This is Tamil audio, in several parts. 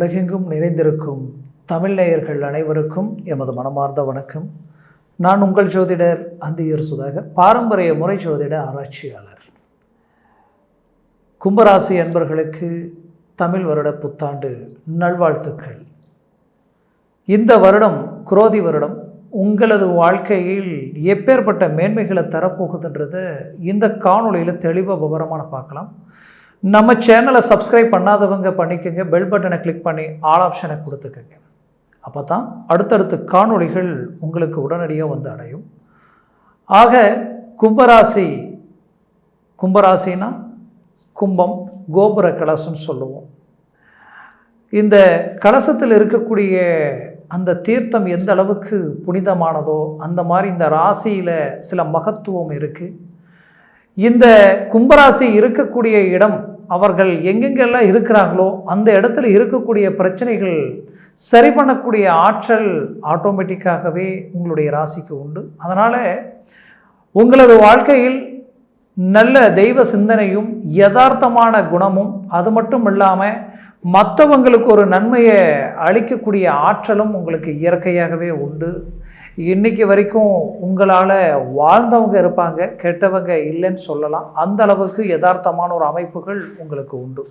உலகெங்கும் நிறைந்திருக்கும் தமிழ் நேயர்கள் அனைவருக்கும் எமது மனமார்ந்த வணக்கம். நான் உங்கள் ஜோதிடர் அந்தியர் சுதாகர் பாரம்பரிய முறை ஜோதிட ஆராய்ச்சியாளர். கும்பராசி அன்பர்களுக்கு தமிழ் வருட புத்தாண்டு நல்வாழ்த்துக்கள். இந்த வருடம் குரோதி வருடம் உங்களது வாழ்க்கையில் எப்பேற்பட்ட மேன்மைகளை தரப்போகுதுன்றதை இந்த காணொலியில் தெளிவாக விவரமான பார்க்கலாம். நம்ம சேனலை சப்ஸ்கிரைப் பண்ணாதவங்க பண்ணிக்கோங்க. பெல் பட்டனை கிளிக் பண்ணி ஆல் ஆப்ஷனை கொடுத்துக்கோங்க. அப்போ தான் அடுத்தடுத்த காணொளிகள் உங்களுக்கு உடனடியாக வந்து அடையும். ஆக கும்பராசி கும்பராசினா கும்பம் கோபுர கலசம்னு சொல்லுவோம். இந்த கலசத்தில் இருக்கக்கூடிய அந்த தீர்த்தம் எந்த அளவுக்கு புனிதமானதோ அந்த மாதிரி இந்த ராசியில் சில மகத்துவம் இருக்குது இந்த கும்பராசி இருக்கக்கூடிய இடம் அவர்கள் எங்கெங்கெல்லாம் இருக்கிறாங்களோ அந்த இடத்துல இருக்கக்கூடிய பிரச்சனைகள் சரி பண்ணக்கூடிய ஆற்றல் ஆட்டோமேட்டிக்காகவே உங்களுடைய ராசிக்கு உண்டு. அதனால் உங்களது வாழ்க்கையில் நல்ல தெய்வ சிந்தனையும் யதார்த்தமான குணமும் அது மட்டும் இல்லாமல் மற்றவங்களுக்கு ஒரு நன்மையை அளிக்கக்கூடிய ஆற்றலும் உங்களுக்கு இயற்கையாகவே உண்டு. இன்னைக்கு வரைக்கும் உங்களால் வாழ்ந்தவங்க இருப்பாங்க கெட்டவங்க இல்லைன்னு சொல்லலாம். அந்த அளவுக்கு யதார்த்தமான ஒரு அமைப்புகள் உங்களுக்கு உண்டு.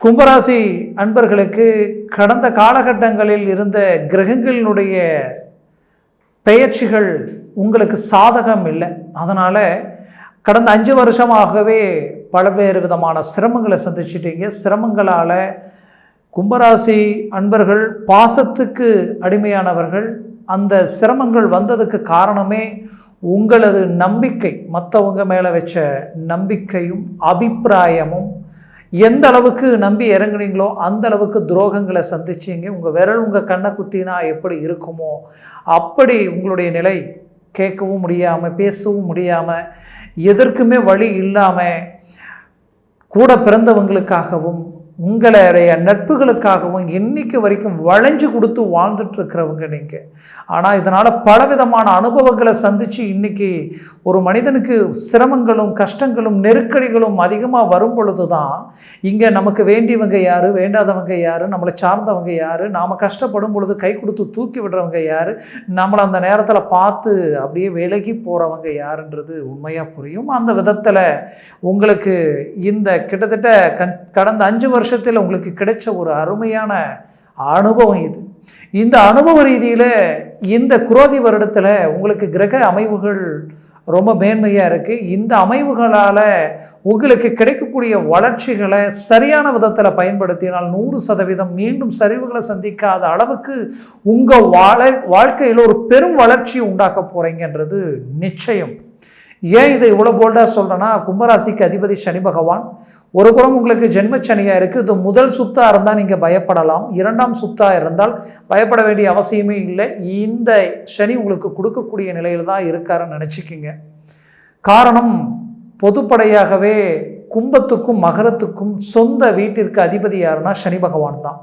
கும்பராசி அன்பர்களுக்கு கடந்த காலகட்டங்களில் இருந்த கிரகங்களினுடைய பெயர்ச்சிகள் உங்களுக்கு சாதகம் இல்லை. அதனால் கடந்த அஞ்சு வருஷமாகவே பல்வேறு விதமான சிரமங்களை சந்திச்சிட்டீங்க. சிரமங்களால் கும்பராசி அன்பர்கள் பாசத்துக்கு அடிமையானவர்கள் அந்த சிரமங்கள் வந்ததுக்கு காரணமே உங்களது நம்பிக்கை. மற்றவங்க மேலே வச்ச நம்பிக்கையும் அபிப்பிராயமும் எந்த அளவுக்கு நம்பி இறங்குனீங்களோ அந்த அளவுக்கு துரோகங்களை சந்திச்சிங்க. உங்கள் விரல் உங்கள் கண்ணை குத்தினா எப்படி இருக்குமோ அப்படி உங்களுடைய நிலை கேட்கவும் முடியாமல் பேசவும் முடியாமல் எதற்குமே வழி இல்லாமல் கூட பிறந்தவங்களுக்காகவும் உங்களுடைய நட்புகளுக்காகவும் இன்னைக்கு வரைக்கும் வளைஞ்சு கொடுத்து வாழ்ந்துட்டு இருக்கிறவங்க நீங்கள் ஆனால் இதனால் பலவிதமான அனுபவங்களை சந்தித்து இன்னைக்கு ஒரு மனிதனுக்கு சிரமங்களும் கஷ்டங்களும் நெருக்கடிகளும் அதிகமாக வரும் பொழுது தான் இங்கே நமக்கு வேண்டியவங்க யார் வேண்டாதவங்க யார் நம்மளை சார்ந்தவங்க யார் நாம் கஷ்டப்படும் பொழுது கை கொடுத்து தூக்கி விடுறவங்க யார் நம்மளை அந்த நேரத்தில் பார்த்து அப்படியே விலகி போகிறவங்க யாருன்றது உண்மையாக புரியும். அந்த விதத்தில் உங்களுக்கு இந்த கிட்டத்தட்ட கடந்த அஞ்சு வருஷம் வருஷத்தில் உங்களுக்கு கிடைச்ச ஒரு அருமையான அனுபவம் இது. இந்த அனுபவ ரீதியில் இந்த குரோதி வருடத்தில் உங்களுக்கு கிரக அமைவுகள் ரொம்ப மேன்மையாக இருக்குது இந்த அமைவுகளால் உங்களுக்கு கிடைக்கக்கூடிய வளர்ச்சிகளை சரியான விதத்தில் பயன்படுத்தினால் நூறு சதவீதம் மீண்டும் சரிவுகளை சந்திக்காத அளவுக்கு உங்கள் வாழ வாழ்க்கையில் ஒரு பெரும் வளர்ச்சி உண்டாக்க போகிறீங்கன்றது நிச்சயம். ஏன் இதை இவ்வளோ போல்டாக சொல்கிறேன்னா கும்பராசிக்கு அதிபதி சனி பகவான் ஒரு புறம் உங்களுக்கு ஜென்மச்சனியாக இருக்குது இது முதல் சுத்தாக இருந்தால் நீங்கள் பயப்படலாம். இரண்டாம் சுத்தாக இருந்தால் பயப்பட வேண்டிய அவசியமே இல்லை. இந்த சனி உங்களுக்கு கொடுக்கக்கூடிய நிலையில் தான் இருக்காருன்னு நினச்சிக்கிங்க. காரணம் பொதுப்படையாகவே கும்பத்துக்கும் மகரத்துக்கும் சொந்த வீட்டிற்கு அதிபதி யாருன்னா சனி பகவான் தான்.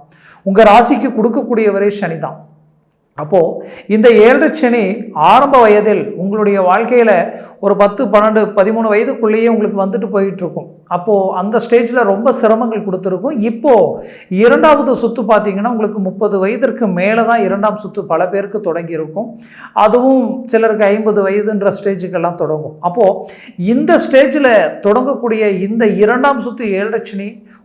உங்கள் ராசிக்கு கொடுக்கக்கூடியவரே சனி தான். அப்போது இந்த ஏழரை சனி ஆரம்ப வயதில் உங்களுடைய வாழ்க்கையில் ஒரு பத்து பன்னெண்டு பதிமூணு வயதுக்குள்ளேயே உங்களுக்கு வந்துட்டு போயிட்டுருக்கும் அப்போது அந்த ஸ்டேஜில் ரொம்ப சிரமங்கள் கொடுத்துருக்கும். இப்போது இரண்டாவது சுத்து பார்த்திங்கன்னா உங்களுக்கு முப்பது வயதிற்கு மேலே தான் இரண்டாம் சுத்து பல பேருக்கு தொடங்கியிருக்கும். அதுவும் சிலருக்கு ஐம்பது வயதுன்ற ஸ்டேஜுக்கெல்லாம் தொடங்கும். அப்போது இந்த ஸ்டேஜில் தொடங்கக்கூடிய இந்த இரண்டாம் சுத்து ஏழரை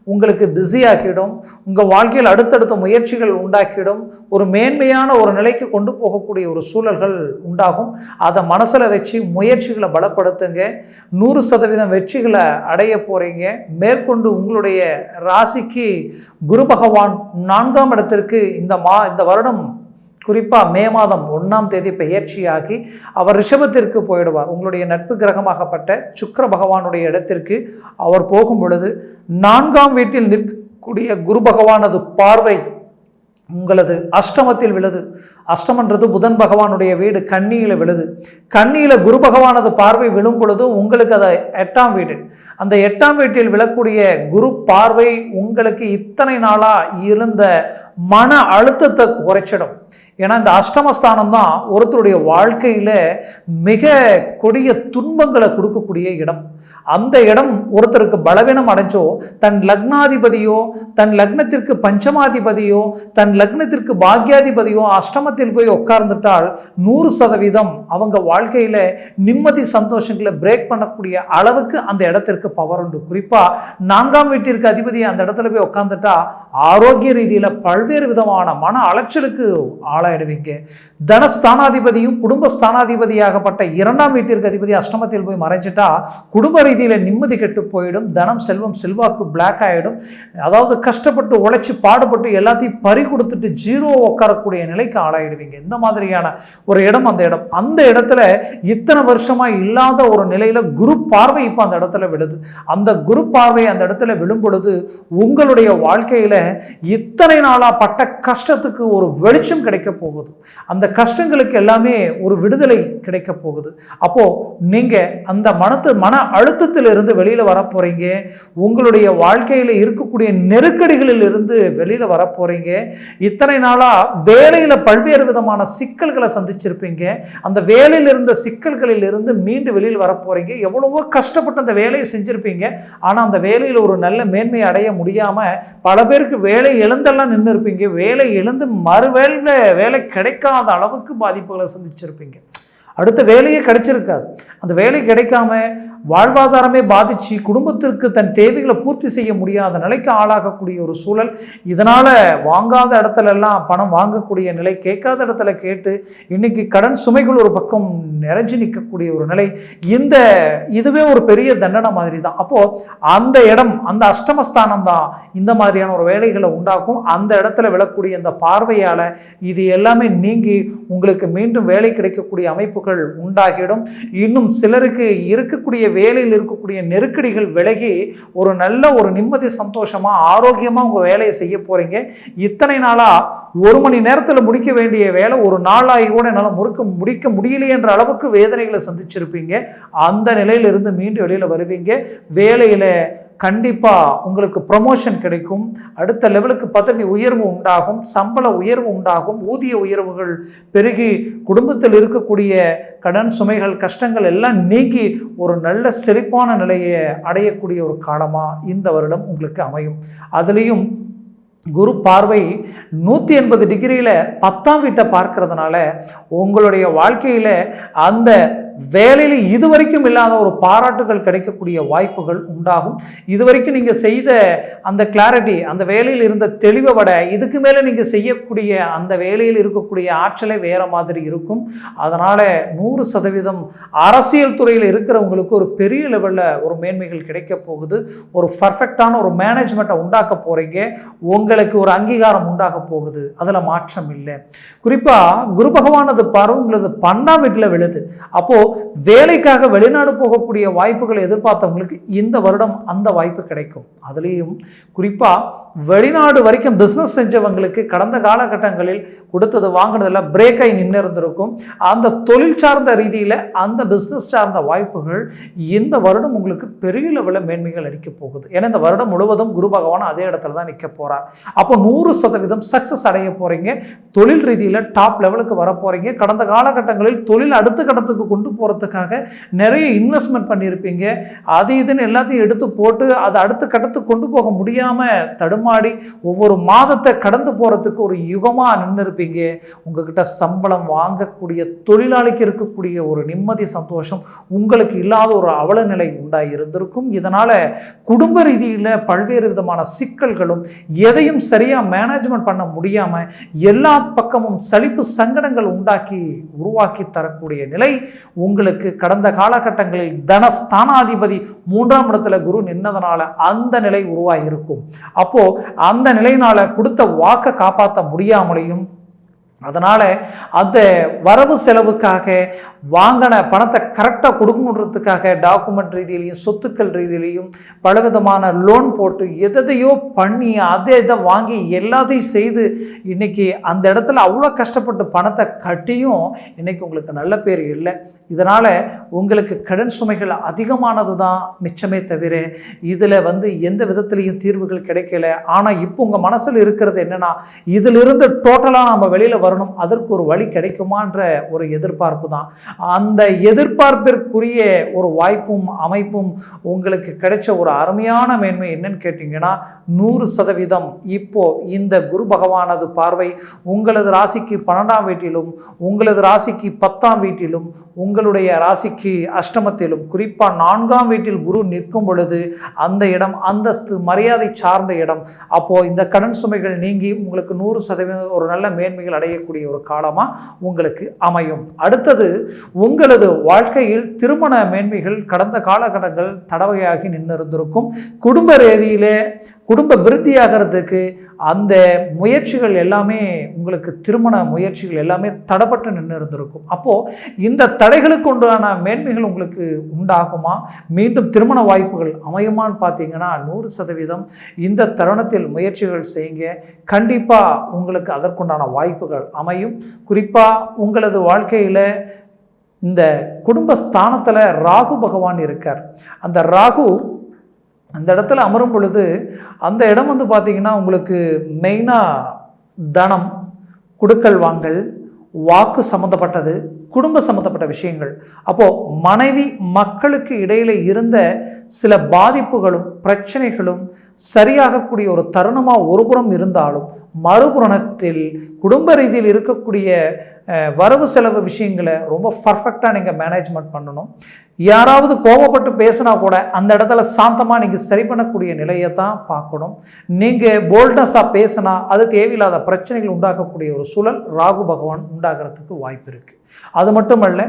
உங்களுக்கு பிஸியாக்கிடும் உங்கள் வாழ்க்கையில் அடுத்தடுத்த முயற்சிகள் உண்டாக்கிடும். ஒரு மேன்மையான ஒரு நிலைக்கு கொண்டு போகக்கூடிய ஒரு சூழல்கள் உண்டாகும். அதை மனசில் வச்சு முயற்சிகளை பலப்படுத்துங்க. நூறு சதவீதம் வெற்றிகளை அடைய போகிறீங்க மேற்கொண்டு உங்களுடைய ராசிக்கு குரு பகவான் நான்காம் இடத்திற்கு இந்த மா இந்த வருடம் குறிப்பாக மே மாதம் ஒன்றாம் தேதி பெயர்ச்சியாகி அவர் ரிஷபத்திற்கு போயிடுவார். உங்களுடைய நட்பு கிரகமாகப்பட்ட சுக்கர பகவானுடைய இடத்திற்கு அவர் போகும் பொழுது நான்காம் வீட்டில் நிற்கக்கூடிய குரு பகவானது பார்வை உங்களது அஷ்டமத்தில் விழுது. அஷ்டமன்றது புதன் பகவானுடைய வீடு கண்ணியில் விழுது. கண்ணியில் குரு பகவானது பார்வை விழும் பொழுது உங்களுக்கு அது எட்டாம் வீடு. அந்த எட்டாம் வீட்டில் விழக்கூடிய குரு பார்வை உங்களுக்கு இத்தனை நாளாக இருந்த மன அழுத்தத்தை குறைச்சிடும். ஏன்னா இந்த அஷ்டமஸ்தானம் தான் ஒருத்தருடைய வாழ்க்கையில் மிக கொடிய துன்பங்களை கொடுக்கக்கூடிய இடம். அந்த இடம் ஒருத்தருக்கு பலவீனம் அடைஞ்சோ தன் லக்னாதிபதியோ தன் லக்னத்திற்கு பஞ்சமாதிபதியோ தன் லக்னத்திற்கு பாக்யாதிபதியோ அஷ்டமத்தில் போய் உட்கார்ந்துட்டால் நூறு சதவீதம் அவங்க வாழ்க்கையில் நிம்மதி சந்தோஷங்களை பிரேக் பண்ணக்கூடிய அளவுக்கு அந்த இடத்திற்கு பவர் உண்டு. குறிப்பாக நான்காம் வீட்டிற்கு அதிபதி அந்த இடத்துல போய் உட்காந்துட்டா ஆரோக்கிய ரீதியில் பல்வேறு விதமான மன அலைச்சலுக்கு ஆளாயிடுவீங்க தனஸ்தானாதிபதியும் குடும்ப ஸ்தானாதிபதியாகப்பட்ட இரண்டாம் வீட்டிற்கு அதிபதி அஷ்டமத்தில் போய் மறைஞ்சிட்டா குடும்ப ரீதியில் நிம்மதி கெட்டு போயிடும் தனம் செல்வம் செல்வாக்கு பிளாக் ஆகிடும் அதாவது கஷ்டப்பட்டு உழைச்சி பாடுபட்டு எல்லாத்தையும் பறி கொடுத்துட்டு ஜீரோ உட்காரக்கூடிய நிலைக்கு ஆளாயிடுவீங்க. இந்த மாதிரியான ஒரு இடம் அந்த இடம். அந்த இடத்துல இத்தனை வருஷமா இல்லாத ஒரு நிலையில குரு பார்வை இப்போ அந்த இடத்துல விழுது. அந்த குரு பார்வை அந்த இடத்துல விழும் பொழுது உங்களுடைய வாழ்க்கையில இத்தனை நாளா பட்ட கஷ்டத்துக்கு ஒரு வெளிச்சம் கிடைக்க போகுது. அந்த கஷ்டங்களுக்கு எல்லாமே ஒரு விடுதலை கிடைக்க போகுது. அப்போ நீங்க அந்த மனத்து மன அழுத்தத்திலிருந்து வெளியில் வெளியில வர உங்களுடைய வாழ்க்கையில இருக்கக்கூடிய நெருக்கடிகளில் இருந்து வெளியில வர இத்தனை நாளாக வேலையில் பல்வேறு விதமான சிக்கல்களை சந்திச்சிருப்பீங்க. அந்த வேலையில் இருந்த சிக்கல்களில் இருந்து மீண்டு வெளியில் வர எவ்வளவோ கஷ்டப்பட்டு அந்த வேலையை செஞ்சுருப்பீங்க. ஆனால் அந்த வேலையில் ஒரு நல்ல மேன்மை அடைய முடியாமல் பல பேருக்கு வேலை எழுந்தெல்லாம் நின்று இருப்பீங்க வேலை எழுந்து மறுவேளை வேலை கிடைக்காத அளவுக்கு பாதிப்புகளை சந்திச்சிருப்பீங்க. அடுத்த வேலையே கிடைச்சிருக்காது. அந்த வேலை கிடைக்காம வாழ்வாதாரமே பாதித்து குடும்பத்திற்கு தன் தேவைகளை பூர்த்தி செய்ய முடியாத நிலைக்கு ஆளாகக்கூடிய ஒரு சூழல் இதனால் வாங்காத இடத்துல எல்லாம் பணம் வாங்கக்கூடிய நிலை கேட்காத இடத்துல கேட்டு இன்னைக்கு கடன் சுமைகள் ஒரு பக்கம் நிறைஞ்சு நிற்கக்கூடிய ஒரு நிலை இந்த இதுவே ஒரு பெரிய தண்டனை மாதிரி தான் அப்போது அந்த இடம் அந்த அஷ்டமஸ்தானம் தான் இந்த மாதிரியான ஒரு வேலைகளை உண்டாக்கும். அந்த இடத்துல விழக்கூடிய இந்த பார்வையால் இது எல்லாமே நீங்கி உங்களுக்கு மீண்டும் வேலை கிடைக்கக்கூடிய அமைப்பு வாய்ப்புகள் உண்டாகிடும். இன்னும் சிலருக்கு இருக்கக்கூடிய வேலையில் இருக்கக்கூடிய நெருக்கடிகள் விலகி ஒரு நல்ல ஒரு நிம்மதி சந்தோஷமாக ஆரோக்கியமாக உங்கள் வேலையை செய்ய போகிறீங்க இத்தனை நாளாக ஒரு மணி நேரத்தில் முடிக்க வேண்டிய வேலை ஒரு நாளாகி கூட என்னால் முறுக்க முடிக்க முடியலையென்ற அளவுக்கு வேதனைகளை சந்திச்சிருப்பீங்க. அந்த நிலையிலிருந்து மீண்டும் வெளியில் வருவீங்க. வேலையில் கண்டிப்பாக உங்களுக்கு ப்ரமோஷன் கிடைக்கும். அடுத்த லெவலுக்கு பதவி உயர்வு உண்டாகும் சம்பள உயர்வு உண்டாகும் ஊதிய உயர்வுகள் பெருகி குடும்பத்தில் இருக்கக்கூடிய கடன் சுமைகள் கஷ்டங்கள் எல்லாம் நீக்கி ஒரு நல்ல செழிப்பான நிலையை அடையக்கூடிய ஒரு காலமாக இந்த வருடம் உங்களுக்கு அமையும். அதுலேயும் குரு பார்வை நூற்றி எண்பது டிகிரியில் பத்தாம் வீட்டை பார்க்கறதுனால உங்களுடைய வாழ்க்கையில் அந்த வேலையில் இதுவரைக்கும் இல்லாத ஒரு பாராட்டுகள் கிடைக்கக்கூடிய வாய்ப்புகள் உண்டாகும். இதுவரைக்கும் நீங்கள் செய்த அந்த கிளாரிட்டி அந்த வேலையில் இருந்த தெளிவை விட இதுக்கு மேலே நீங்கள் செய்யக்கூடிய அந்த வேலையில் இருக்கக்கூடிய ஆற்றலே வேறு மாதிரி இருக்கும். அதனால் நூறு சதவீதம் அரசியல் துறையில் இருக்கிறவங்களுக்கு ஒரு பெரிய லெவலில் ஒரு மேன்மைகள் கிடைக்க போகுது. ஒரு பர்ஃபெக்டான ஒரு மேனேஜ்மெண்ட்டை உண்டாக்க போகிறீங்க உங்களுக்கு ஒரு அங்கீகாரம் உண்டாக போகுது. அதில் மாற்றம் இல்லை. குறிப்பாக குரு பகவானது பார்வை உங்களது பன்னெண்டாம் வீட்டில் விழுது. அப்போது வேலைக்காக வெளிநாடு போகக்கூடிய வாய்ப்புகளை எதிர்பார்த்தவங்களுக்கு இந்த வருடம் அந்த வாய்ப்பு கிடைக்கும். அதுலேயும் குறிப்பாக வெளிநாடு வரைக்கும் பிஸ்னஸ் செஞ்சவங்களுக்கு கடந்த காலகட்டங்களில் கொடுத்தது வாங்கினதெல்லாம் பிரேக் ஆகி நின்று இருந்திருக்கும் அந்த தொழில் சார்ந்த ரீதியில் அந்த பிஸ்னஸ் சார்ந்த வாய்ப்புகள் இந்த வருடம் உங்களுக்கு பெரிய லெவலில் மேன்மைகள் அளிக்க போகுது. ஏன்னா இந்த வருடம் முழுவதும் குரு பகவான் அதே இடத்துல தான் நிற்க போகிறார் அப்போ நூறு சதவீதம் சக்ஸஸ் அடைய போகிறீங்க தொழில் ரீதியில் டாப் லெவலுக்கு வர போகிறீங்க கடந்த காலகட்டங்களில் தொழில் அடுத்த கட்டத்துக்கு கொண்டு போகிறதுக்காக நிறைய இன்வெஸ்ட்மெண்ட் பண்ணியிருப்பீங்க. அது இதுன்னு எல்லாத்தையும் எடுத்து போட்டு அதை அடுத்த கட்டத்துக்கு கொண்டு போக முடியாமல் தடுமாடி ஒவ்வொரு மாதத்தை கடந்து போகிறதுக்கு ஒரு யுகமாக நின்று இருப்பீங்க உங்ககிட்ட சம்பளம் வாங்கக்கூடிய தொழிலாளிக்கு இருக்கக்கூடிய ஒரு நிம்மதி சந்தோஷம் உங்களுக்கு இல்லாத ஒரு அவலநிலை உண்டாகி இருந்திருக்கும். இதனால் குடும்ப ரீதியில் பல்வேறு விதமான சிக்கல்களும் எதையும் சரியாக மேனேஜ்மெண்ட் பண்ண முடியாமல் எல்லா பக்கமும் சலிப்பு சங்கடங்கள் உண்டாக்கி உருவாக்கி தரக்கூடிய நிலை உங்களுக்கு கடந்த காலகட்டங்களில் தனஸ்தானாதிபதி மூன்றாம் இடத்துல குரு நின்னதனால அந்த நிலை உருவாகி இருக்கும். அப்போ அந்த நிலையினால கொடுத்த வாக்கை காப்பாற்ற முடியாமலையும் அதனால் அந்த வரவு செலவுக்காக வாங்கின பணத்தை கரெக்டாக கொடுக்கணுன்றதுக்காக டாக்குமெண்ட் ரீதியிலையும் சொத்துக்கள் ரீதியிலையும் பலவிதமான லோன் போட்டு எதையோ பண்ணி அதை இதை வாங்கி எல்லாத்தையும் செய்து இன்றைக்கி அந்த இடத்துல அவ்வளோ கஷ்டப்பட்டு பணத்தை கட்டியும் இன்றைக்கி உங்களுக்கு நல்ல பேர் இல்லை. இதனால் உங்களுக்கு கடன் சுமைகள் அதிகமானது தான் மிச்சமே தவிர இதில் வந்து எந்த விதத்துலேயும் தீர்வுகள் கிடைக்கல. ஆனால் இப்போ உங்கள் மனசில் இருக்கிறது என்னென்னா இதிலிருந்து டோட்டலாக நம்ம வெளியில் வர வரணும். அதற்கு ஒரு வழி கிடைக்குமான்ற ஒரு எதிர்பார்ப்பு தான். அந்த எதிர்பார்ப்பிற்குரிய ஒரு வாய்ப்பும் அமைப்பும் உங்களுக்கு கிடைச்ச ஒரு அருமையான மேன்மை என்னன்னு கேட்டிங்கன்னா நூறு சதவீதம் இப்போ இந்த குரு பகவானது பார்வை உங்களது ராசிக்கு பன்னெண்டாம் வீட்டிலும் உங்களது ராசிக்கு பத்தாம் வீட்டிலும் உங்களுடைய ராசிக்கு அஷ்டமத்திலும் குறிப்பாக நான்காம் வீட்டில் குரு நிற்கும் பொழுது அந்த இடம் அந்தஸ்து மரியாதை சார்ந்த இடம். அப்போது இந்த கடன் சுமைகள் நீங்கி உங்களுக்கு நூறு சதவீதம் ஒரு நல்ல மேன்மைகள் அடைய அடையக்கூடிய ஒரு காலமாக உங்களுக்கு அமையும். அடுத்தது உங்களது வாழ்க்கையில் திருமண மேன்மைகள் கடந்த காலகட்டங்கள் தடவையாகி நின்று இருந்திருக்கும் குடும்ப ரீதியிலே குடும்ப விருத்தியாகிறதுக்கு அந்த முயற்சிகள் எல்லாமே உங்களுக்கு திருமண முயற்சிகள் எல்லாமே தடப்பட்டு நின்று இருந்திருக்கும். அப்போது இந்த தடைகளுக்கு உண்டான மேன்மைகள் உங்களுக்கு உண்டாகுமா? மீண்டும் திருமண வாய்ப்புகள் அமையுமான்னு பார்த்தீங்கன்னா நூறு சதவீதம். இந்த தருணத்தில் முயற்சிகள் செய்யுங்க. கண்டிப்பாக உங்களுக்கு அதற்குண்டான வாய்ப்புகள் அமையும். குறிப்பாக உங்களது வாழ்க்கையில் இந்த குடும்பஸ்தானத்தில் ராகு பகவான் இருக்கார். அந்த ராகு அந்த இடத்துல அமரும் பொழுது அந்த இடம் வந்து பார்த்திங்கன்னா உங்களுக்கு மெயினாக தனம் குடுக்கல் வாங்கல் வாக்கு சம்மந்தப்பட்டது குடும்ப சம்மந்தப்பட்ட விஷயங்கள். அப்போது மனைவி மக்களுக்கு இடையில இருந்த சில பாதிப்புகளும் பிரச்சனைகளும் சரியாகக்கூடிய ஒரு தருணமாக ஒருபுறம் இருந்தாலும் மறுபுறத்தில் குடும்ப ரீதியில் இருக்கக்கூடிய வரவு செலவு விஷயங்களை ரொம்ப பர்ஃபெக்டாக நீங்கள் மேனேஜ்மெண்ட் பண்ணணும். யாராவது கோபப்பட்டு பேசினா கூட அந்த இடத்துல சாந்தமாக நீங்கள் சரி பண்ணக்கூடிய நிலையை தான் பார்க்கணும். நீங்கள் போல்ட்னஸாக பேசினா அது தேவையில்லாத பிரச்சனைகள் உண்டாக்கக்கூடிய ஒரு சூழல் ராகு பகவான் உண்டாகிறதுக்கு வாய்ப்பு இருக்குது அது மட்டுமல்ல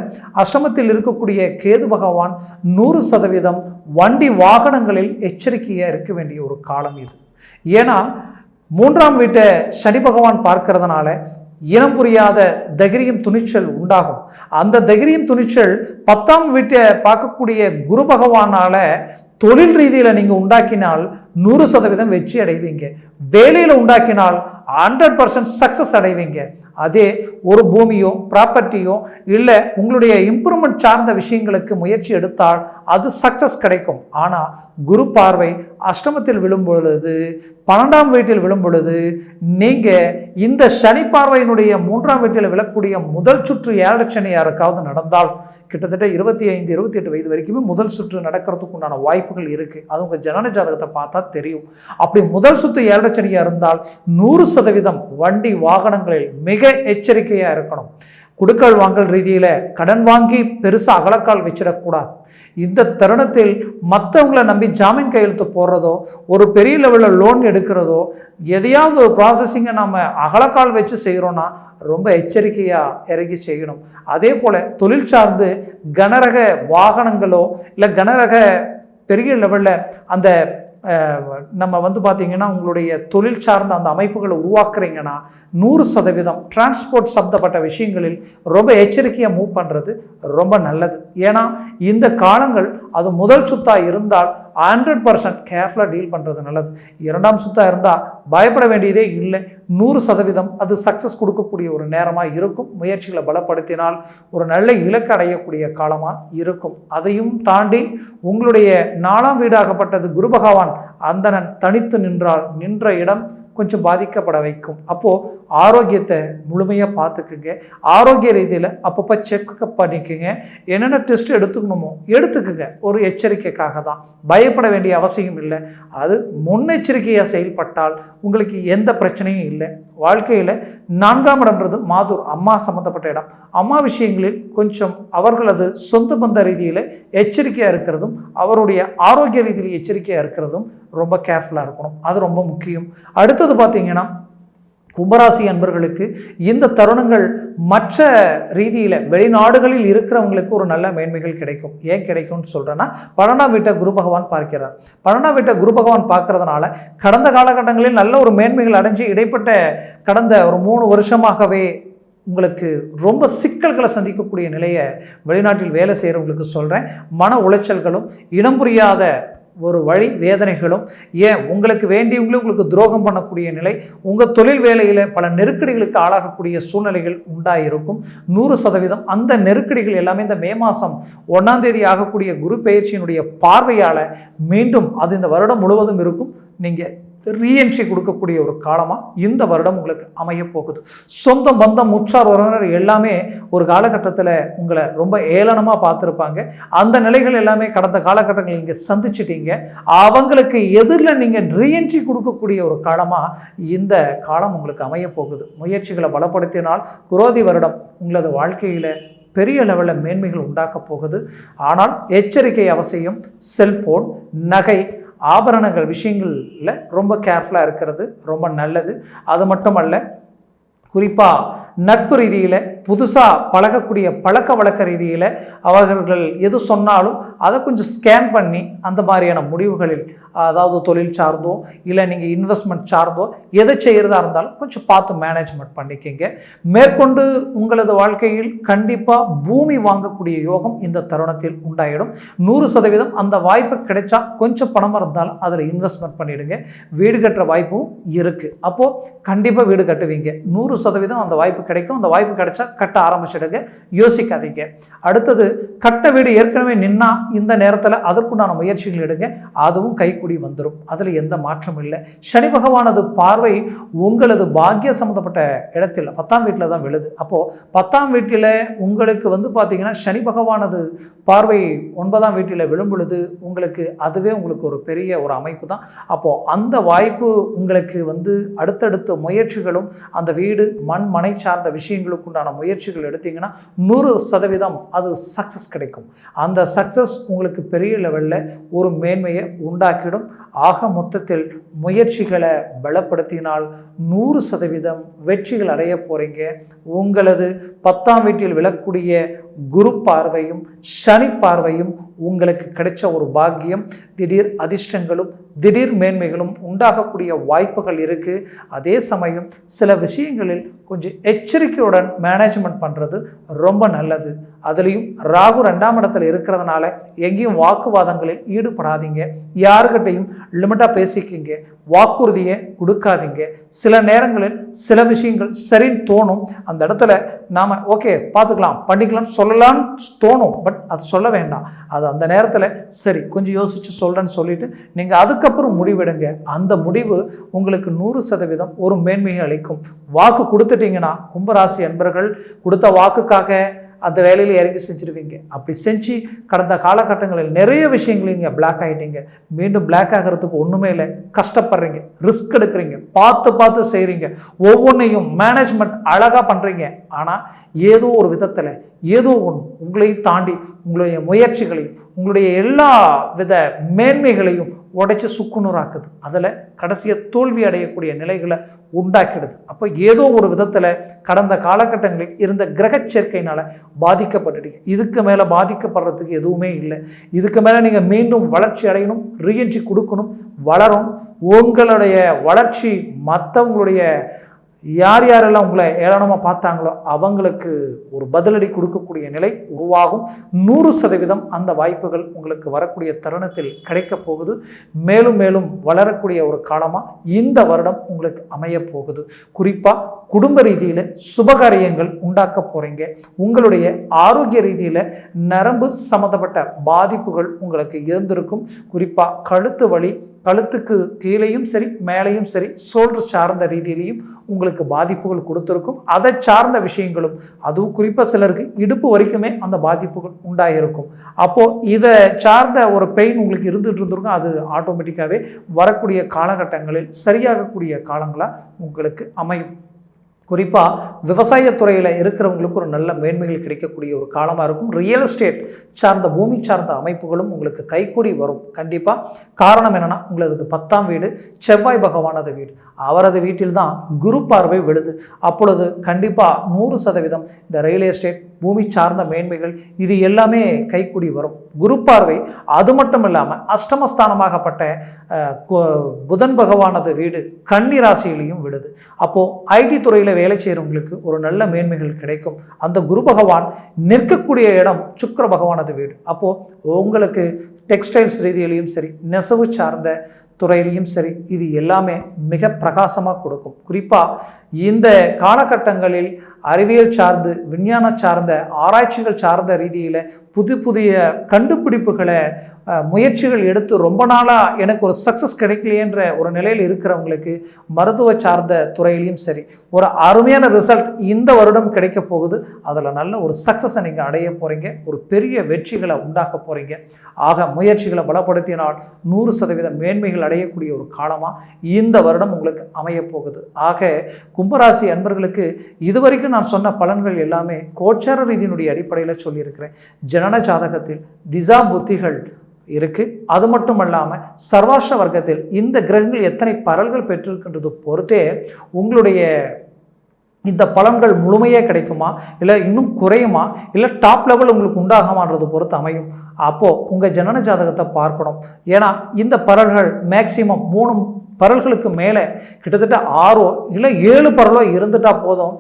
அஷ்டமத்தில் இருக்கக்கூடிய கேது பகவான் நூறு சதவீதம் வண்டி வாகனங்களில் எச்சரிக்கையாக இருக்க வேண்டிய ஒரு காலம் இது. ஏன்னா மூன்றாம் வீட்டை சனி பகவான் பார்க்கறதுனால இனம் புரியாத தைரியம் துணிச்சல் உண்டாகும். அந்த தைரியம் துணிச்சல் பத்தாம் வீட்டை பார்க்கக்கூடிய குரு பகவானால் தொழில் ரீதியில் நீங்கள் உண்டாக்கினால் நூறு சதவீதம் வெற்றி அடைவீங்க. வேலையில் உண்டாக்கினால் ஹண்ட்ரட் பர்சன்ட் சக்ஸஸ் அடைவீங்க. அதே ஒரு பூமியோ ப்ராப்பர்ட்டியோ இல்லை உங்களுடைய இம்ப்ரூவ்மெண்ட் சார்ந்த விஷயங்களுக்கு முயற்சி எடுத்தால் அது சக்ஸஸ் கிடைக்கும். ஆனால் குரு பார்வை அஷ்டமத்தில் விழும் பொழுது பன்னெண்டாம் வீட்டில் விழும் பொழுது நீங்கள் இந்த சனி பார்வையினுடைய மூன்றாம் வீட்டில் விழக்கூடிய முதல் சுற்று ஏழரை சனி யாருக்காவது நடந்தால் கிட்டத்தட்ட இருபத்தி ஐந்து இருபத்தி எட்டு வயது வரைக்குமே முதல் சுற்று நடக்கிறதுக்கு உண்டான வாய்ப்புகள் இருக்குது அது உங்கள் ஜனன ஜாதகத்தை பார்த்தா தெரியும். அப்படி முதல் சுற்று ஏழரை சனியாக இருந்தால் நூறு சதவீதம் வண்டி வாகனங்களில் மிக எச்சரிக்கையாக இருக்கணும். குடுக்கல் வாங்கல் ரீதியில் கடன் வாங்கி பெருசாக அகலக்கால் வச்சிடக்கூடாது. இந்த தருணத்தில் மற்றவங்களை நம்பி ஜாமீன் கையெழுத்து போடுறதோ ஒரு பெரிய லெவலில் லோன் எடுக்கிறதோ எதையாவது ஒரு ப்ராசஸிங்கை நம்ம அகலக்கால் வச்சு செய்கிறோன்னா ரொம்ப எச்சரிக்கையாக இறங்கி செய்யணும். அதே போல் தொழில் சார்ந்து கனரக வாகனங்களோ இல்லை கனரக பெரிய லெவலில் அந்த நம்ம வந்து பார்த்திங்கன்னா உங்களுடைய தொழில் சார்ந்த அந்த அமைப்புகளை உருவாக்குறீங்கன்னா நூறு சதவீதம் டிரான்ஸ்போர்ட் சம்மந்தப்பட்ட விஷயங்களில் ரொம்ப எச்சரிக்கையாக மூவ் பண்ணுறது ரொம்ப நல்லது. ஏன்னா இந்த காலங்கள் அது முதல் சுத்தாக இருந்தால் ஹண்ட்ரட் பர்சன்ட் கேர்ஃபுல்லாக டீல் பண்ணுறது நல்லது. இரண்டாம் சுத்தாக இருந்தால் பயப்பட வேண்டியதே இல்லை. நூறு சதவீதம் அது சக்ஸஸ் கொடுக்கக்கூடிய ஒரு நேரமாக இருக்கும். முயற்சிகளை பலப்படுத்தினால் ஒரு நல்ல இலக்கு அடையக்கூடிய காலமாக இருக்கும். அதையும் தாண்டி உங்களுடைய நாலாம் வீடாகப்பட்டது குரு பகவான் அந்தணன் தனித்து நின்றால் நின்ற இடம் கொஞ்சம் பாதிக்கப்பட வைக்கும். அப்போது ஆரோக்கியத்தை முழுமையாக பார்த்துக்குங்க. ஆரோக்கிய ரீதியில் அப்பப்போ செக்கப் பண்ணிக்கோங்க. என்னென்ன டெஸ்ட் எடுத்துக்கணுமோ எடுத்துக்குங்க. ஒரு எச்சரிக்கைக்காக தான். பயப்பட வேண்டிய அவசியம் இல்லை. அது முன்னெச்சரிக்கையாக செயல்பட்டால் உங்களுக்கு எந்த பிரச்சனையும் இல்லை. வாழ்க்கையில் நான்காம் இடம்ன்றது மாதூர் அம்மா சம்மந்தப்பட்ட இடம். அம்மா விஷயங்களில் கொஞ்சம் அவர்களது சொந்த பந்த ரீதியில் எச்சரிக்கையாக இருக்கிறதும் அவருடைய ஆரோக்கிய ரீதியில் எச்சரிக்கையாக இருக்கிறதும் ரொம்ப கேர்ஃபுல்லாக இருக்கணும். அது ரொம்ப முக்கியம். அடுத்தது பார்த்திங்கன்னா கும்பராசி அன்பர்களுக்கு இந்த தருணங்கள் மற்ற ரீதியில் வெளிநாடுகளில் இருக்கிறவங்களுக்கு ஒரு நல்ல மேன்மைகள் கிடைக்கும். ஏன் கிடைக்கும்னு சொல்கிறேன்னா பன்னெண்டாம் வீட்டை குரு பகவான் பார்க்கிறார். பன்னெண்டாம் வீட்டை குரு பகவான் பார்க்கறதுனால கடந்த காலகட்டங்களில் நல்ல ஒரு மேன்மைகள் அடைஞ்சு இடைப்பட்ட கடந்த ஒரு மூணு வருஷமாகவே உங்களுக்கு ரொம்ப சிக்கல்களை சந்திக்கக்கூடிய நிலையை வெளிநாட்டில் வேலை செய்கிறவங்களுக்கு சொல்கிறேன் மன உளைச்சல்களும் இனம் புரியாத ஒரு வழி வேதனைகளும் ஏன் உங்களுக்கு வேண்டியவங்களும் உங்களுக்கு துரோகம் பண்ணக்கூடிய நிலை உங்கள் தொழில் வேலையில் பல நெருக்கடிகளுக்கு ஆளாகக்கூடிய சூழ்நிலைகள் உண்டாயிருக்கும். நூறு சதவீதம் அந்த நெருக்கடிகள் எல்லாமே இந்த மே மாதம் ஒன்றாம் தேதி ஆகக்கூடிய குரு பயிற்சியினுடைய பார்வையால் மீண்டும் அது இந்த வருடம் முழுவதும் இருக்கும். நீங்கள் ரீஎன்ட்ரி கொடுக்கக்கூடிய ஒரு காலமாக இந்த வருடம் உங்களுக்கு அமைய போகுது. சொந்த பந்தம் உற்றார் உறவினர் எல்லாமே ஒரு காலகட்டத்தில் உங்களை ரொம்ப ஏளனமாக பார்த்துருப்பாங்க. அந்த நிலைகள் எல்லாமே கடந்த காலகட்டங்கள் நீங்கள் சந்திச்சிட்டீங்க. அவங்களுக்கு எதிரில் நீங்கள் ரீஎன்ட்ரி கொடுக்கக்கூடிய ஒரு காலமாக இந்த காலம் உங்களுக்கு அமைய போகுது. முயற்சிகளை பலப்படுத்தினால் குரோதி வருடம் உங்களது வாழ்க்கையில் பெரிய லெவலில் மேன்மைகள் உண்டாக்க போகுது. ஆனால் எச்சரிக்கை அவசியம் செல்ஃபோன் நகை ஆபரணங்கள் விஷயங்களில் ரொம்ப கேர்ஃபுல்லாக இருக்கிறது ரொம்ப நல்லது. அது மட்டுமல்ல குறிப்பாக நட்பு ரீதியில் புதுசாக பழகக்கூடிய பழக்க வழக்க ரீதியில் அவர்கள் எது சொன்னாலும் அதை கொஞ்சம் ஸ்கேன் பண்ணி அந்த மாதிரியான முடிவுகளில் அதாவது தொழில் சார்ந்தோ இல்லை நீங்கள் இன்வெஸ்ட்மெண்ட் சார்ந்தோ எதை செய்கிறதா இருந்தாலும் கொஞ்சம் பார்த்து மேனேஜ்மெண்ட் பண்ணிக்கிங்க. மேற்கொண்டு உங்களது வாழ்க்கையில் கண்டிப்பாக பூமி வாங்கக்கூடிய யோகம் இந்த தருணத்தில் உண்டாயிடும். நூறு சதவீதம் அந்த வாய்ப்பு கிடைச்சா கொஞ்சம் பணம் இருந்தாலும் அதில் இன்வெஸ்ட்மெண்ட் பண்ணிவிடுங்க வீடு கட்டுற வாய்ப்பும் இருக்குது அப்போது கண்டிப்பாக வீடு கட்டுவீங்க. நூறு சதவீதம் அந்த வாய்ப்பு கிடைக்கும். அந்த வாய்ப்பு கிடைச்சா கட்ட ஆரம்பிச்சிடுங்க. யோசிக்காதீங்க. அடுத்தது கட்ட வீடு ஏற்கனவே நின்னா இந்த நேரத்தில் அதற்குண்டான முயற்சிகள் எடுங்க. அதுவும் கைக்குடி வந்துடும் அதில் எந்த மாற்றமும் இல்லை. சனி பகவானது பார்வை உங்களது பாக்கிய சம்மந்தப்பட்ட இடத்தில் பத்தாம் வீட்டில் தான் விழுது. அப்போது பத்தாம் வீட்டில் உங்களுக்கு வந்து பார்த்தீங்கன்னா சனி பகவானது பார்வை ஒன்பதாம் வீட்டில் விழும் பொழுது உங்களுக்கு அதுவே உங்களுக்கு ஒரு பெரிய ஒரு அமைப்பு தான். அப்போது அந்த வாய்ப்பு உங்களுக்கு வந்து அடுத்தடுத்த முயற்சிகளும் அந்த வீடு மண் மனை சார்ந்த விஷயங்களுக்கு உண்டான முயற்சிகள் எடுத்தீங்கன்னா நூறு சதவீதம் அது சக்ஸஸ் கிடைக்கும். அந்த சக்ஸஸ் உங்களுக்கு பெரிய லெவலில் ஒரு மேன்மையை உண்டாக்கிடும். ஆக மொத்தத்தில் முயற்சிகளை பலப்படுத்தினால் நூறு சதவீதம் வெற்றிகள் அடைய போகிறீங்க உங்களது பத்தாம் வீட்டில் விழக்கூடிய குரு பார்வையும் சனி பார்வையும் உங்களுக்கு கிடைச்ச ஒரு பாக்கியம். திடீர் அதிர்ஷ்டங்களும் திடீர் மேன்மைகளும் உண்டாகக்கூடிய வாய்ப்புகள் இருக்குது அதே சமயம் சில விஷயங்களில் கொஞ்சம் எச்சரிக்கையுடன் மேனேஜ்மெண்ட் பண்ணுறது ரொம்ப நல்லது. அதுலேயும் ராகு ரெண்டாம் இடத்துல இருக்கிறதுனால எங்கேயும் வாக்குவாதங்களில் ஈடுபடாதீங்க. யாருக்கிட்டையும் லிமிட்டாக பேசிக்கிங்க. வாக்குறுதியை கொடுக்காதீங்க. சில நேரங்களில் சில விஷயங்கள் சரின்னு தோணும். அந்த இடத்துல நாம் ஓகே பார்த்துக்கலாம் பண்ணிக்கலாம்னு சொல்லலாம்னு தோணும். பட் அது சொல்ல வேண்டாம். அது அந்த நேரத்தில் சரி கொஞ்சம் யோசித்து சொல்கிறேன்னு சொல்லிட்டு நீங்கள் அதுக்கப்புறம் முடிவெடுங்க. அந்த முடிவு உங்களுக்கு நூறு சதவீதம் ஒரு மேன்மையை அளிக்கும். வாக்கு கொடுத்துட்டீங்கன்னா கும்பராசி அன்பர்கள் கொடுத்த வாக்குக்காக அந்த வேலையில் இறங்கி செஞ்சுருவீங்க. அப்படி செஞ்சு கடந்த காலகட்டங்களில் நிறைய விஷயங்கள் நீங்கள் பிளாக் ஆகிட்டீங்க மீண்டும் பிளாக் ஆகிறதுக்கு ஒன்றுமே இல்லை. கஷ்டப்படுறீங்க. ரிஸ்க் எடுக்கிறீங்க. பார்த்து பார்த்து செய்கிறீங்க ஒவ்வொன்றையும் மேனேஜ்மெண்ட் அழகாக பண்ணுறீங்க ஆனால் ஏதோ ஒரு விதத்தில் ஏதோ ஒன்று உங்களையும் தாண்டி உங்களுடைய முயற்சிகளையும் உங்களுடைய எல்லா வித மேன்மைகளையும் உடைச்சி சுக்குநூறாக்குது. அதில் கடைசியாக தோல்வி அடையக்கூடிய நிலைகளை உண்டாக்கிடுது. அப்போ ஏதோ ஒரு விதத்தில் கடந்த காலகட்டங்களில் இருந்த கிரகச்சேர்க்கையினால் சேர்க்கையினால் பாதிக்கப்பட்டுட்டீங்க. இதுக்கு மேலே பாதிக்கப்படுறதுக்கு எதுவுமே இல்லை. இதுக்கு மேலே நீங்கள் மீண்டும் வளர்ச்சி அடையணும் ரீஎன்ட்ரி கொடுக்கணும் வளரும் உங்களுடைய வளர்ச்சி மற்றவங்களுடைய யார் யாரெல்லாம் உங்களை ஏளனமாக பார்த்தாங்களோ அவங்களுக்கு ஒரு பதிலடி கொடுக்கக்கூடிய நிலை உருவாகும். நூறு சதவீதம் அந்த வாய்ப்புகள் உங்களுக்கு வரக்கூடிய தருணத்தில் கிடைக்க போகுது. மேலும் மேலும் வளரக்கூடிய ஒரு காலமாக இந்த வருடம் உங்களுக்கு அமைய போகுது. குறிப்பாக குடும்ப ரீதியில் சுபகாரியங்கள் உண்டாக்க போகிறீங்க உங்களுடைய ஆரோக்கிய ரீதியில் நரம்பு சம்மந்தப்பட்ட பாதிப்புகள் உங்களுக்கு இருந்திருக்கும். குறிப்பாக கழுத்து வலி கழுத்துக்கு கீழேயும் சரி மேலேயும் சரி சோல்டர் சார்ந்த ரீதியிலையும் உங்களுக்கு பாதிப்புகள் கொடுத்துருக்கும். அதை சார்ந்த விஷயங்களும் அதுவும் குறிப்பாக சிலருக்கு இடுப்பு வரைக்குமே அந்த பாதிப்புகள் உண்டாகிருக்கும் அப்போது இதை சார்ந்த ஒரு பெயின் உங்களுக்கு இருந்துகிட்டு இருந்திருக்கும் அது ஆட்டோமேட்டிக்காகவே வரக்கூடிய காலகட்டங்களில் சரியாகக்கூடிய காலங்களாக உங்களுக்கு அமையும். குறிப்பாக விவசாயத்துறையில் இருக்கிறவங்களுக்கு ஒரு நல்ல மேன்மைகள் கிடைக்கக்கூடிய ஒரு காலமாக இருக்கும். ரியல் எஸ்டேட் சார்ந்த பூமி சார்ந்த அமைப்புகளும் உங்களுக்கு கைக்கூடி வரும். கண்டிப்பாக காரணம் என்னென்னா உங்களதுக்கு பத்தாம் வீடு செவ்வாய் பகவானது வீடு. அவரது வீட்டில் தான் குரு பார்வை விழுது. அப்பொழுது கண்டிப்பாக நூறு சதவீதம் இந்த ரியல் எஸ்டேட் பூமி சார்ந்த மேன்மைகள் இது எல்லாமே கைக்கூடி வரும். குரு பார்வை அது மட்டும் இல்லாமல் அஷ்டமஸ்தானமாகப்பட்ட கு- புதன் பகவானது வீடு கன்னி ராசியிலையும் விடுது அப்போது ஐடி துறையில் வேலை செய்கிறவங்களுக்கு ஒரு நல்ல மேன்மைகள் கிடைக்கும். அந்த குரு பகவான் நிற்கக்கூடிய இடம் சுக்கர பகவானது வீடு. அப்போது உங்களுக்கு டெக்ஸ்டைல்ஸ் ரீதியிலையும் சரி நெசவு சார்ந்த துறையிலையும் சரி இது எல்லாமே மிக பிரகாசமாக கொடுக்கும். குறிப்பாக இந்த காலகட்டங்களில் அறிவியல் சார்ந்து விஞ்ஞான சார்ந்த ஆராய்ச்சிகள் சார்ந்த ரீதியில் புது புதிய கண்டுபிடிப்புகளை முயற்சிகள் எடுத்து ரொம்ப நாளாக எனக்கு ஒரு சக்ஸஸ் கிடைக்கலையேன்ற ஒரு நிலையில் இருக்கிறவங்களுக்கு மருத்துவ சார்ந்த துறையிலையும் சரி ஒரு அருமையான ரிசல்ட் இந்த வருடம் கிடைக்க போகுது. அதில் நல்ல ஒரு சக்ஸஸை நீங்கள் அடைய போகிறீங்க ஒரு பெரிய வெற்றிகளை உண்டாக்க போகிறீங்க ஆக முயற்சிகளை பலப்படுத்தினால் நூறு சதவீத மேன்மைகள் அடையக்கூடிய ஒரு காலமாக இந்த வருடம் உங்களுக்கு அமைய போகுது. ஆக கும்பராசி அன்பர்களுக்கு இதுவரைக்கும் நான் சொன்ன பலன்கள் எல்லாமே கோச்சார ரீதியினுடைய அடிப்படையில் சொல்லியிருக்கிறேன். ஜனன ஜாதகத்தில் திசா புத்திகள் இருக்குது அது மட்டும் இல்லாமல் சர்வாஷ வர்க்கத்தில் இந்த கிரகங்கள் எத்தனை பரல்கள் பெற்றிருக்கின்றது பொறுத்தே உங்களுடைய இந்த பலன்கள் முழுமையாக கிடைக்குமா? இல்லை இன்னும் குறையுமா? இல்லை டாப் லெவல் உங்களுக்கு உண்டாகுமான்றது பொறுத்து அமையும். அப்போது உங்கள் ஜனன ஜாதகத்தை பார்க்கணும். ஏன்னா இந்த பரல்கள் மேக்சிமம் மூணு பரல்களுக்கு மேலே கிட்டத்தட்ட ஆறோ இல்லை ஏழு பரலோ இருந்துட்டால் போதும்.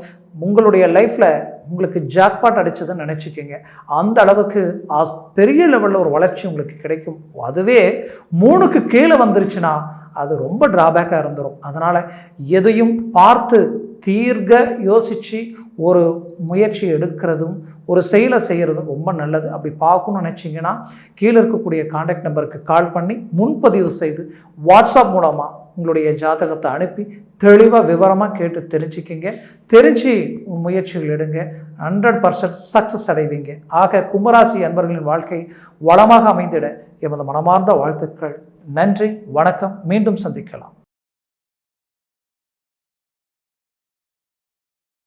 உங்களுடைய லைஃப்பில் உங்களுக்கு ஜாக்பாட் அடிச்சதுன்னு நினச்சிக்கோங்க. அந்த அளவுக்கு பெரிய லெவலில் ஒரு வளர்ச்சி உங்களுக்கு கிடைக்கும். அதுவே மூணுக்கு கீழே வந்துருச்சுன்னா அது ரொம்ப ட்ராபேக்காக இருந்துடும் அதனால் எதையும் பார்த்து தீர்க்க யோசித்து ஒரு முயற்சி எடுக்கிறதும் ஒரு செயலை செய்கிறதும் ரொம்ப நல்லது. அப்படி பார்க்கணும்னு நினச்சிங்கன்னா கீழே இருக்கக்கூடிய காண்டாக்ட் நம்பருக்கு கால் பண்ணி முன்பதிவு செய்து வாட்ஸ்அப் மூலமாக உங்களுடைய ஜாதகத்தை அனுப்பி தெளிவாக விவரமாக கேட்டு தெரிஞ்சுக்கிங்க. தெரிஞ்சு முயற்சிகள் எடுங்க. ஹண்ட்ரட் பர்சன்ட் சக்ஸஸ் அடைவீங்க. ஆக கும்பராசி அன்பர்களின் வாழ்க்கை வளமாக அமைந்திட எமது மனமார்ந்த வாழ்த்துக்கள். நன்றி வணக்கம். மீண்டும் சந்திக்கலாம்.